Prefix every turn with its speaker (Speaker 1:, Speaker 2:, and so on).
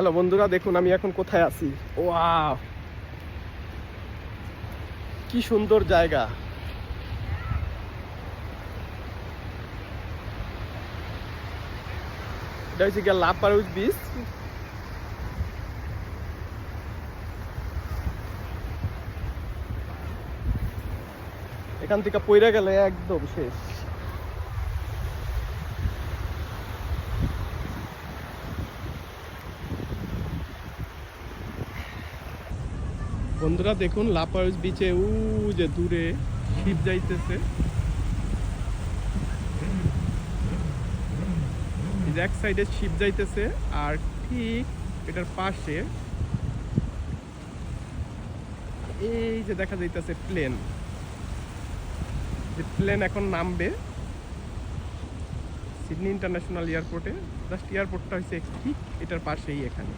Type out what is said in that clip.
Speaker 1: Hello বন্ধুরা, দেখুন আমি এখন কোথায় আছি। ওয়াও! কি সুন্দর জায়গা। এটা হচ্ছে গিয়ে লাপারুজ বিচ এখান থেকে পইরা গেলে একদম শেষ। বন্ধুরা দেখুন লাপারুজ বিচে উ যে দূরে শিপ যাইতেছে। এক সাইডে শিপ যাইতেছে, আর ঠিক এটার পাশে এই যে দেখা যাইতেছে প্লেন যে প্লেন এখন নামবে সিডনি ইন্টারন্যাশনাল এয়ারপোর্টে। জাস্ট এয়ারপোর্টটা হচ্ছে ঠিক এটার পাশেই এখানে।